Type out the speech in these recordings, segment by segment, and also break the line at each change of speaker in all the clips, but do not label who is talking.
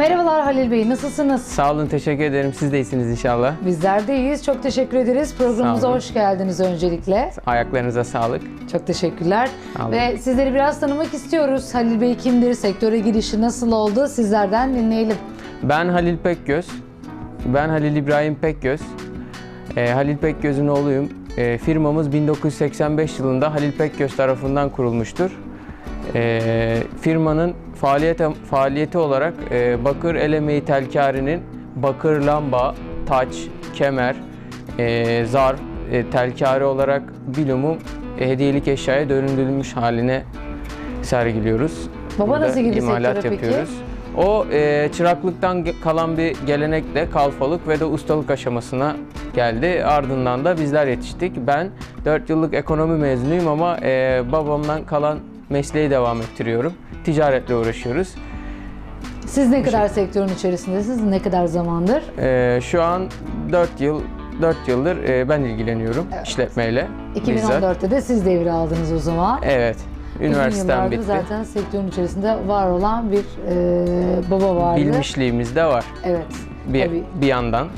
Merhabalar Halil Bey, nasılsınız?
Sağ olun, teşekkür ederim. Siz de iyisiniz inşallah.
Bizler de iyiyiz. Çok teşekkür ederiz. Programımıza hoş geldiniz öncelikle.
Ayaklarınıza sağlık.
Çok teşekkürler.
Sağ.
Ve sizleri biraz tanımak istiyoruz. Halil Bey kimdir? Sektöre girişi nasıl oldu? Sizlerden dinleyelim.
Ben Halil Pekgöz. Ben Halil İbrahim Pekgöz. Ee, Halil Pekgöz'ün oğluyum. Ee, firmamız 1985 yılında Halil Pekgöz tarafından kurulmuştur. Ee, firmanın faaliyet faaliyeti olarak e, bakır el emeği telkarinin bakır lamba, taç, kemer, e, zar, e, telkari olarak bilumum e, hediyelik eşyaya dönüştürülmüş haline sergiliyoruz.
Baba
Burada
nasıl girdi
imalat
sektöre peki?
yapıyoruz. O e, çıraklıktan kalan bir gelenekle kalfalık ve de ustalık aşamasına geldi. Ardından da bizler yetiştik. Ben 4 yıllık ekonomi mezunuyum ama e, babamdan kalan mesleği devam ettiriyorum. Ticaretle uğraşıyoruz.
Siz ne kadar sektörün içerisindesiniz? Ne kadar zamandır?
E, şu an 4 yıl 4 yıldır e, ben ilgileniyorum işletmeyle. bizzat.
2014'te de siz devri aldınız o zaman.
Evet.
Uzun
Üniversitem
yıllardır
bitti.
zaten sektörün içerisinde var olan bir e, baba vardı.
Bilmişliğimiz de var
Evet.
bir,
Tabii.
bir yandan.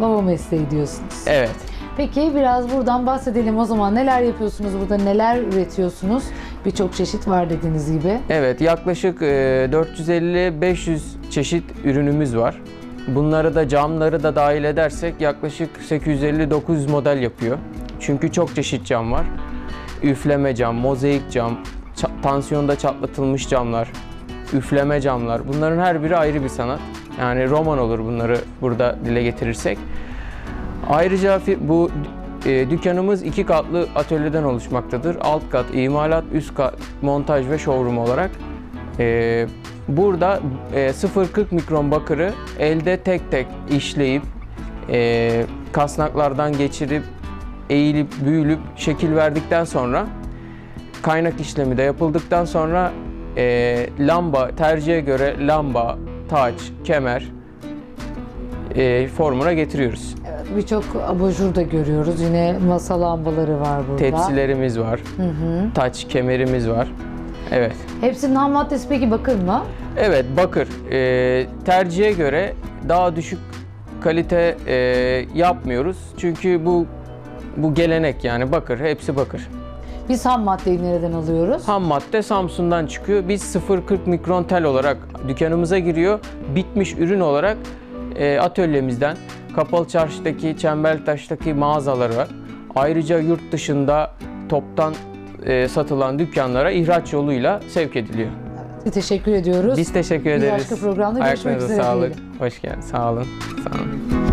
Baba mesleği diyorsunuz.
Evet.
Peki biraz buradan bahsedelim o zaman. Neler yapıyorsunuz burada? Neler üretiyorsunuz? Birçok çeşit var dediğiniz gibi.
Evet, yaklaşık e, 450-500 çeşit ürünümüz var. Bunları da camları da dahil edersek yaklaşık 850-900 model yapıyor. Çünkü çok çeşit cam var. Üfleme cam, mozaik cam, tansiyonda çatlatılmış camlar, üfleme camlar. Bunların her biri ayrı bir sanat. Yani roman olur bunları burada dile getirirsek. Ayrıca bu e, dükkanımız iki katlı atölyeden oluşmaktadır. Alt kat imalat, üst kat montaj ve showroom olarak. E, burada e, 0.40 mikron bakırı elde tek tek işleyip e, kasnaklardan geçirip eğilip büyülüp şekil verdikten sonra kaynak işlemi de yapıldıktan sonra e, lamba tercihe göre lamba, taç, kemer e, formuna getiriyoruz.
Evet, Birçok abajur da görüyoruz. Yine masa lambaları var burada.
Tepsilerimiz var. Taç kemerimiz var. Evet.
Hepsinin ham maddesi peki bakır mı?
Evet bakır. Ee, tercihe göre daha düşük kalite e, yapmıyoruz. Çünkü bu bu gelenek yani bakır. Hepsi bakır.
Biz ham maddeyi nereden alıyoruz?
Ham madde Samsun'dan çıkıyor. Biz 0.40 mikron tel olarak dükkanımıza giriyor. Bitmiş ürün olarak e, atölyemizden Kapalı Çarşı'daki, Çembertaş'taki mağazaları var. Ayrıca yurt dışında toptan e, satılan dükkanlara ihraç yoluyla sevk ediliyor.
Teşekkür ediyoruz.
Biz teşekkür
Bir
ederiz.
başka programda görüşmek
Ayaklarınıza
üzere
sağlık.
diyelim.
Hoş geldin. Sağ olun. Sağ olun.